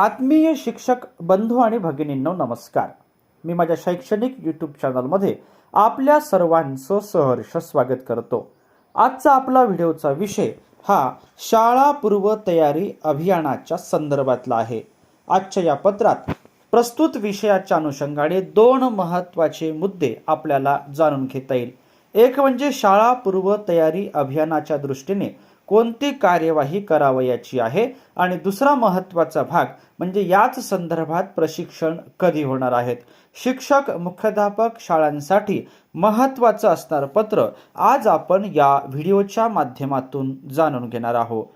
आत्मीय शिक्षक बंधू आणि भगिनींनो नमस्कार. मी माझ्या शैक्षणिक यूट्यूब चॅनलमध्ये आपल्या सर्वांचं सहर्ष स्वागत करतो. आजचा आपला व्हिडिओचा विषय हा शाळा पूर्व तयारी अभियानाच्या संदर्भातला आहे. आजच्या या पत्रात प्रस्तुत विषयाच्या अनुषंगाने दोन महत्त्वाचे मुद्दे आपल्याला जाणून घेता येईल. एक म्हणजे शाळा पूर्व तयारी अभियानाच्या दृष्टीने कोणती कार्यवाही करावयाची आहे? आणि दुसरा महत्त्वाचा भाग म्हणजे याच संदर्भात प्रशिक्षण कधी होणार आहेत? शिक्षक मुख्याध्यापक शाळांसाठी महत्त्वाचं असणारं पत्र आज आपण या व्हिडिओच्या माध्यमातून जाणून घेणार आहोत.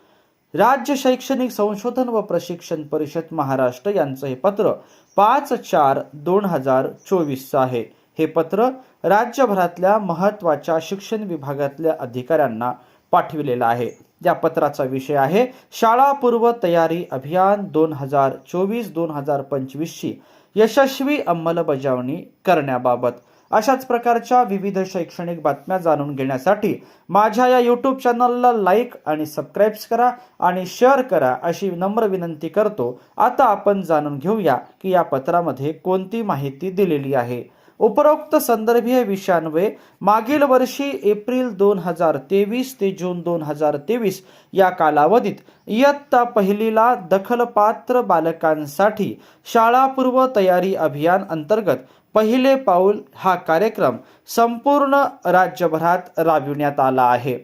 राज्य शैक्षणिक संशोधन व प्रशिक्षण परिषद महाराष्ट्र यांचं हे पत्र पाच चार दोन हजार चोवीसचं आहे. हे पत्र राज्यभरातल्या महत्त्वाच्या शिक्षण विभागातल्या अधिकाऱ्यांना पाठविलेलं आहे. या पत्राचा विषय आहे. शाळा पूर्व तयारी अभियान दोन हजार चोवीस दोन हजार पंचवीसची यशस्वी अंमलबजावणी करण्याबाबत. अशाच प्रकारच्या विविध शैक्षणिक बातम्या जाणून घेण्यासाठी माझ्या या यूट्यूब चॅनलला लाईक आणि सबस्क्राईब्स करा आणि शेअर करा अशी नम्र विनंती करतो. आता आपण जाणून घेऊया की या पत्रामध्ये कोणती माहिती दिलेली आहे. उपरोक्त संदर्भीय विषयांन्वये मागील वर्षी एप्रिल दोन हजार तेवीस ते जून दोन हजार तेवीस या कालावधीत इयत्ता पहिलीला दखलपात्र बालकांसाठी शाळापूर्व तयारी अभियान अंतर्गत पहिले पाऊल हा कार्यक्रम संपूर्ण राज्यभरात राबविण्यात आला आहे.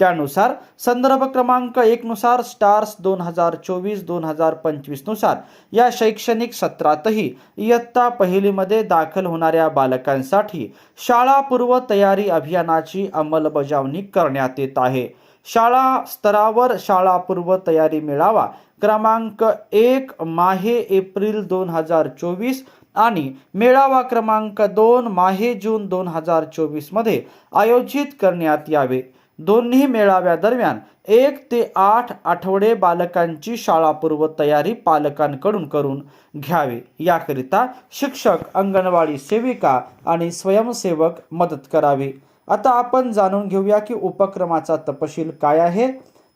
त्यानुसार संदर्भ क्रमांक एकनुसार स्टार्स दोन हजार चोवीस दोन हजार पंचवीसनुसार या शैक्षणिक सत्रातही इयत्ता पहिलीमध्ये दाखल होणाऱ्या बालकांसाठी शाळापूर्व तयारी अभियानाची अंमलबजावणी करण्यात येत आहे. शाळा स्तरावर शाळापूर्व तयारी मेळावा क्रमांक एक माहे एप्रिल दोन हजार चोवीस आणि मेळावा क्रमांक दोन माहे जून दोन हजार चोवीसमध्ये आयोजित करण्यात यावे. दोन्ही मेळाव्यादरम्यान एक ते आठ आठवडे बालकांची शाळापूर्व तयारी पालकांकडून करून घ्यावी. याकरिता शिक्षक अंगणवाडी सेविका आणि स्वयंसेवक मदत करावी. आता आपण जाणून घेऊया की उपक्रमाचा तपशील काय आहे.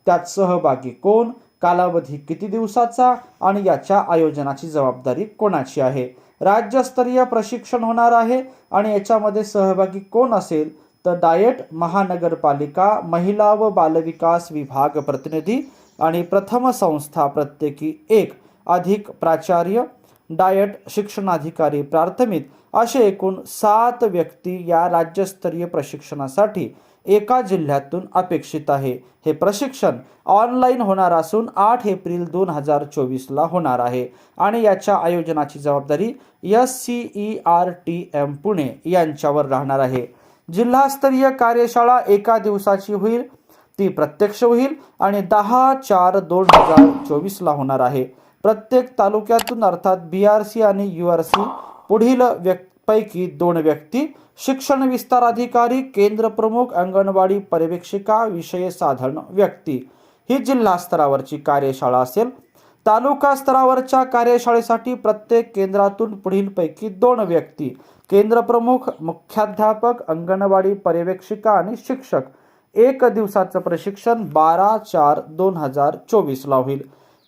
त्यात सहभागी कोण कालावधी किती दिवसाचा आणि याच्या आयोजनाची जबाबदारी कोणाची आहे? राज्यस्तरीय प्रशिक्षण होणार आहे आणि याच्यामध्ये सहभागी कोण असेल? तर डायट महानगरपालिका महिला व बालविकास विभाग प्रतिनिधी आणि प्रथम संस्था प्रत्येकी एक अधिक प्राचार्य डायट शिक्षणाधिकारी प्राथमिक असे एकूण सात व्यक्ती या राज्यस्तरीय प्रशिक्षणासाठी एका जिल्ह्यातून अपेक्षित आहे हे प्रशिक्षण ऑनलाईन होणार असून आठ एप्रिल दोन हजार चोवीसला होणार आहे आणि याच्या आयोजनाची जबाबदारी S C E R T M Pune यांच्यावर राहणार आहे जिल्हास्तरीय कार्यशाळा एका दिवसाची होईल. ती प्रत्यक्ष होईल आणि दहा चार दोन हजार चोवीसला होणार आहे. प्रत्येक तालुक्यातून अर्थात बी आर सी आणि यू आर सी पुढील व्यक्तीपैकी पैकी दोन व्यक्ती शिक्षण विस्तार अधिकारी केंद्र प्रमुख अंगणवाडी पर्यवेक्षिका विषय साधन व्यक्ती. ही जिल्हा स्तरावरची कार्यशाळा असेल. तालुका स्तरावरच्या कार्यशाळेसाठी प्रत्येक केंद्रातून पुढीलपैकी दोन व्यक्ती केंद्रप्रमुख मुख्याध्यापक अंगणवाडी पर्यवेक्षिका आणि शिक्षक. एक दिवसाचं प्रशिक्षण बारा चार दोन हजार चोवीसला होईल.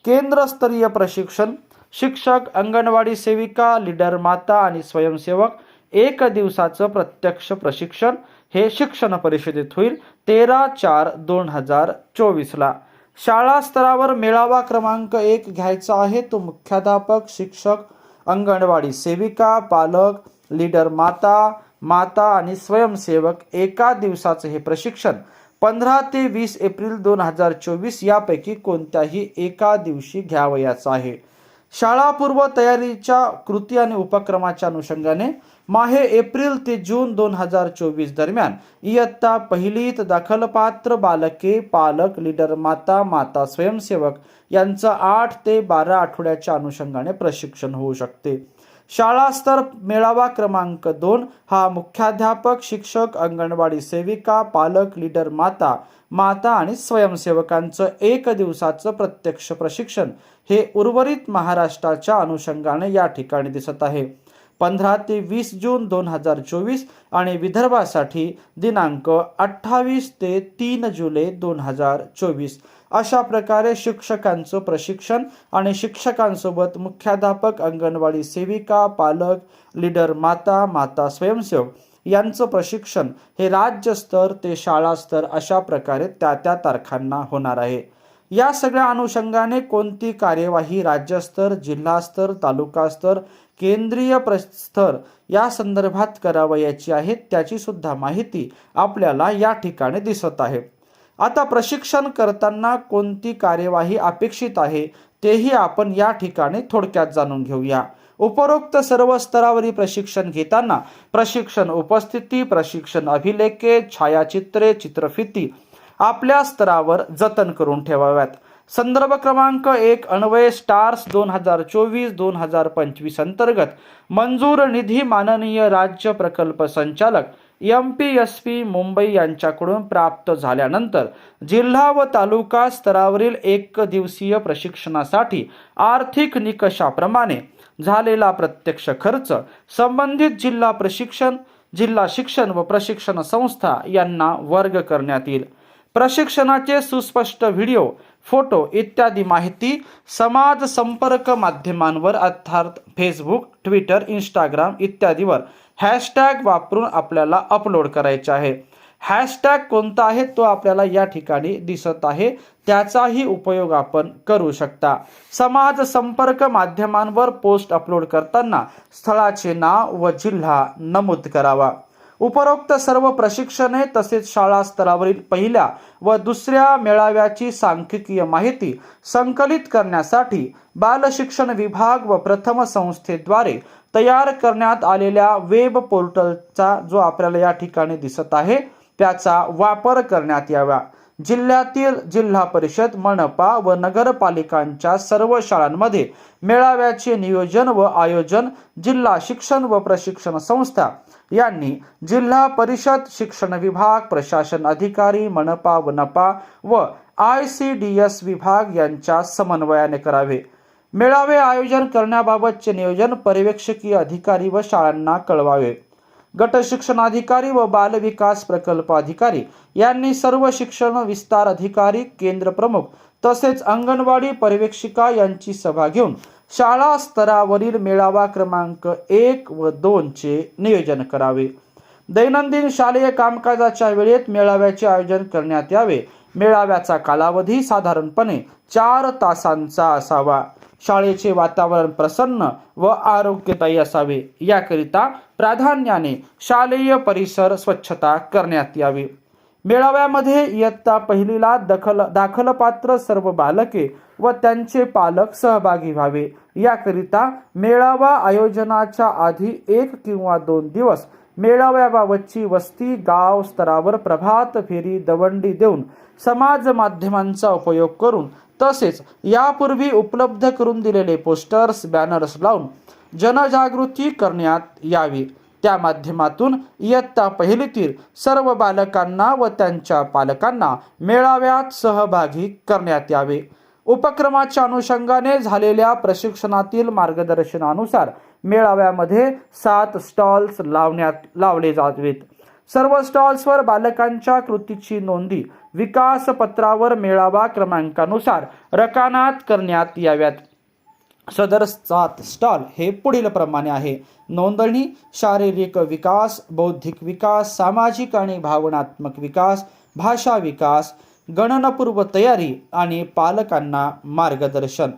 केंद्रस्तरीय प्रशिक्षण शिक्षक अंगणवाडी सेविका लीडर माता आणि स्वयंसेवक. एक दिवसाचं प्रत्यक्ष प्रशिक्षण हे शिक्षण परिषदेत होईल तेरा चार दोन हजार चोवीसला. शाळा स्तरावर मेळावा क्रमांक एक घ्यायचा आहे. तो मुख्याध्यापक शिक्षक अंगणवाडी सेविका पालक लीडर माता माता आणि स्वयंसेवक एका दिवसाचं हे प्रशिक्षण पंधरा ते वीस एप्रिल दोन हजार चोवीस यापैकी कोणत्याही एका दिवशी घ्यावयाचं आहे. शाळापूर्व तयारीच्या कृती आणि उपक्रमाच्या अनुषंगाने माहे एप्रिल ते जून दोन हजार चोवीस दरम्यान इयत्ता पहिलीत दाखलपात्र बालके पालक लीडर माता माता स्वयंसेवक यांचं आठ ते बारा आठवड्याच्या अनुषंगाने प्रशिक्षण होऊ शकते. शाळास्तर मेळावा क्रमांक दोन हा मुख्याध्यापक शिक्षक अंगणवाडी सेविका पालक लीडर माता माता आणि स्वयंसेवकांचं एक दिवसाचं प्रत्यक्ष प्रशिक्षण हे उर्वरित महाराष्ट्राच्या अनुषंगाने या ठिकाणी दिसत आहे. पंधरा ते वीस जून दोन हजार चोवीस आणि विदर्भासाठी दिनांक अठ्ठावीस ते तीन जुलै दोन हजार चोवीस. अशा प्रकारे शिक्षकांचं प्रशिक्षण आणि शिक्षकांसोबत मुख्याध्यापक अंगणवाडी सेविका पालक लीडर माता माता स्वयंसेवक यांचं प्रशिक्षण हे राज्यस्तर ते शाळास्तर अशा प्रकारे त्या त्या तारखांना होणार आहे. या सगळ्या अनुषंगाने कोणती कार्यवाही राज्यस्तर जिल्हास्तर तालुकास्तर केंद्रीय प्र स्तर या संदर्भात करावयाची आहे त्याची सुद्धा माहिती आपल्याला या ठिकाणी दिसत आहे. आता प्रशिक्षण करताना कोणती कार्यवाही अपेक्षित आहे तेही आपण या ठिकाणी थोडक्यात जाणून घेऊया. उपरोक्त सर्व स्तरावरील प्रशिक्षण घेताना प्रशिक्षण उपस्थिती प्रशिक्षण अभिलेखे छायाचित्रे चित्रफिती आपल्या स्तरावर जतन करून ठेवाव्यात. संदर्भ क्रमांक एक अन्वय स्टार्स दोन हजार चोवीस दोन हजार पंचवीस अंतर्गत. मंजूर निधी माननीय राज्य प्रकल्प संचालक M P S P Mumbai यांच्याकडून प्राप्त झाल्यानंतर जिल्हा व तालुका स्तरावरील एक दिवसीय प्रशिक्षणासाठी आर्थिक निकषाप्रमाणे झालेला प्रत्यक्ष खर्च संबंधित जिल्हा प्रशिक्षण जिल्हा शिक्षण व प्रशिक्षण संस्था यांना वर्ग करण्यात येईल. प्रशिक्षणाचे सुस्पष्ट व्हिडिओ फोटो इत्यादी माहिती समाज संपर्क माध्यमांवर अर्थात फेसबुक ट्विटर इंस्टाग्राम इत्यादीवर हॅशटॅग वापरून आपल्याला अपलोड करायचे आहे. हॅशटॅग कोणता आहे? तो आपल्याला या ठिकाणी दिसत आहे. त्याचाही उपयोग आपण करू शकता. समाज संपर्क माध्यमांवर पोस्ट अपलोड करताना स्थळाचे नाव व जिल्हा नमूद करावा. उपरोक्त सर्व प्रशिक्षणे तसेच शाळा स्तरावरील पहिल्या व दुसऱ्या मेळाव्याची सांख्यिकीय माहिती संकलित करण्यासाठी बालशिक्षण विभाग व प्रथम संस्थेद्वारे तयार करण्यात आलेल्या वेब पोर्टलचा जो आपल्याला या ठिकाणी दिसत आहे त्याचा वापर करण्यात यावा. जिल्ह्यातील जिल्हा परिषद मनपा व नगरपालिकांच्या सर्व शाळांमध्ये मेळाव्याचे नियोजन व आयोजन जिल्हा शिक्षण व प्रशिक्षण संस्था यांनी जिल्हा परिषद शिक्षण विभाग प्रशासन अधिकारी मनपा वनपा व आय सी डी एस विभाग यांच्या समन्वयाने करावे. मेळावे आयोजन करण्याबाबतचे नियोजन पर्यवेक्षकीय अधिकारी व शाळांना कळवावे. गट शिक्षणाधिकारी व बाल विकास प्रकल्प अधिकारी यांनी सर्व शिक्षण विस्तार अधिकारी केंद्र प्रमुख तसेच अंगणवाडी पर्यवेक्षिका यांची सभा घेऊन शाळा स्तरावरील मेळावा क्रमांक एक व दोनचे नियोजन करावे. दैनंदिन शालेय कामकाजाच्या वेळेत मेळाव्याचे आयोजन करण्यात यावे. मेळाव्याचा कालावधी साधारणपणे चार तासांचा असावा. शाळेचे वातावरण प्रसन्न व आरोग्यदायी असावे. याकरिता प्राधान्याने शालेय परिसर स्वच्छता करण्यात यावी. मेळाव्यामध्ये इयत्ता पहिलीला दखल दाखलपात्र सर्व बालके व त्यांचे पालक सहभागी व्हावे. याकरिता मेळावा आयोजनाच्या आधी एक किंवा दोन दिवस मेळाव्याबाबतची वस्ती गाव स्तरावर प्रभात फेरी दवंडी देऊन समाज माध्यमांचा उपयोग करून तसेच यापूर्वी उपलब्ध करून दिलेले पोस्टर्स बॅनर्स लावून जनजागृती करण्यात यावी. त्या माध्यमातून इयत्ता पहिलीतील सर्व बालकांना व त्यांच्या पालकांना मेळाव्यात सहभागी करण्यात यावे. उपक्रमाच्या अनुषंगाने झालेल्या प्रशिक्षणातील मार्गदर्शनानुसार मेळाव्यामध्ये सात स्टॉल्स लावण्यात लावले जावेत. सर्व स्टॉल्सवर बालकांच्या कृतीची नोंदी विकास पत्रावर मेळावा क्रमांकानुसार रकानात करण्यात याव्यात. सदर सात स्टॉल हे पुढील प्रमाणे आहे. नोंदणी शारीरिक विकास बौद्धिक विकास सामाजिक आणि भावनात्मक विकास भाषा विकास गणनापूर्व तयारी आणि पालकांना मार्गदर्शन.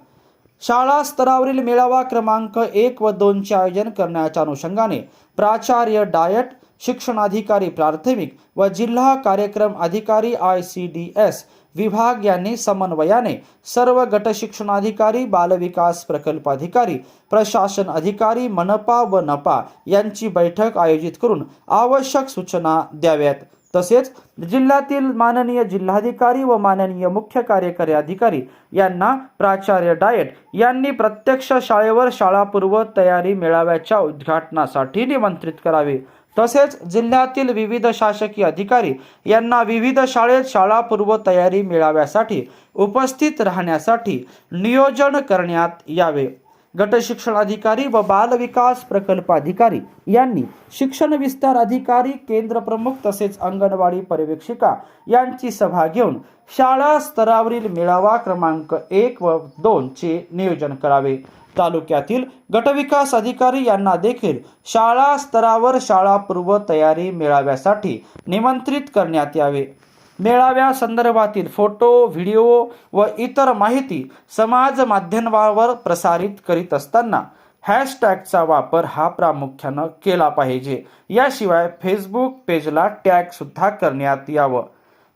शाळा स्तरावरील मेळावा क्रमांक एक व दोनचे आयोजन करण्याच्या अनुषंगाने प्राचार्य डायट शिक्षणाधिकारी प्राथमिक व जिल्हा कार्यक्रम अधिकारी आय सी डी एस विभाग यांनी समन्वयाने सर्व गट शिक्षणाधिकारी बालविकास प्रकल्प अधिकारी प्रशासन अधिकारी मनपा व नपा यांची बैठक आयोजित करून आवश्यक सूचना द्याव्यात. तसेच जिल्ह्यातील माननीय जिल्हाधिकारी व माननीय मुख्य कार्यकारी अधिकारी यांना प्राचार्य डायट यांनी प्रत्यक्ष शाळेवर शाळापूर्व तयारी मेळाव्याच्या उद्घाटनासाठी निमंत्रित करावे. तसेच जिल्ह्यातील विविध शासकीय अधिकारी यांना विविध शाळेत शाळापूर्व तयारी मिळाव्यासाठी उपस्थित राहण्यासाठी नियोजन करण्यात यावे. गट शिक्षण अधिकारी व बाल विकास प्रकल्प अधिकारी यांनी शिक्षण विस्तार अधिकारी केंद्र प्रमुख तसेच अंगणवाडी पर्यवेक्षिका यांची सभा घेऊन शाळा स्तरावरील मेळावा क्रमांक एक व दोन चे नियोजन करावे. तालुक्यातील गटविकास अधिकारी यांना देखील शाळा स्तरावर शाळापूर्व तयारी मेळाव्यासाठी निमंत्रित करण्यात यावे. मेळाव्या संदर्भातील फोटो व्हिडिओ व इतर माहिती समाज माध्यमावर प्रसारित करीत असताना हॅशटॅगचा वापर हा प्रामुख्यानं केला पाहिजे. याशिवाय फेसबुक पेजला टॅग सुद्धा करण्यात यावं.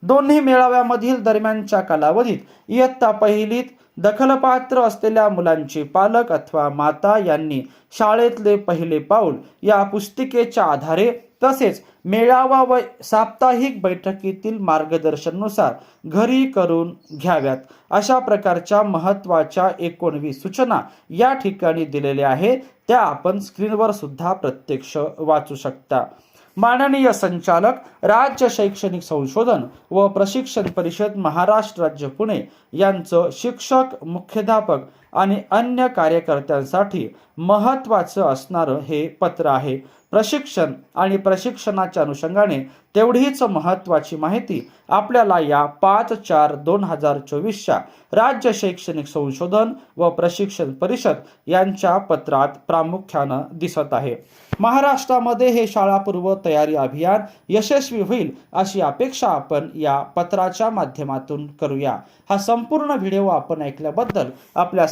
दोन्ही मेळाव्यामधील दरम्यानच्या कालावधीत इयत्ता पहिलीत दखलपात्र असलेल्या मुलांचे पालक अथवा माता यांनी शाळेतले पहिले पाऊल या पुस्तिकेच्या आधारे तसेच मेळावा व साप्ताहिक बैठकीतील मार्गदर्शनानुसार घरी करून घ्याव्यात. अशा प्रकारच्या महत्त्वाच्या एकोणवीस सूचना या ठिकाणी दिलेल्या आहेत. त्या आपण स्क्रीनवर सुद्धा प्रत्यक्ष वाचू शकता. माननीय संचालक राज्य शैक्षणिक संशोधन व प्रशिक्षण परिषद महाराष्ट्र राज्य पुणे यांचं शिक्षक मुख्याध्यापक आणि अन्य कार्यकर्त्यांसाठी महत्त्वाचं असणारं हे पत्र आहे. प्रशिक्षण आणि प्रशिक्षणाच्या अनुषंगाने तेवढीच महत्त्वाची माहिती आपल्याला या पाच चार दोन हजार चोवीसच्या राज्य शैक्षणिक संशोधन व प्रशिक्षण परिषद यांच्या पत्रात प्रामुख्यानं दिसत आहे. महाराष्ट्रामध्ये हे शाळापूर्व तयारी अभियान यशस्वी होईल अशी अपेक्षा आपण या पत्राच्या माध्यमातून करूया. हा संपूर्ण व्हिडिओ आपण ऐकल्याबद्दल आपल्या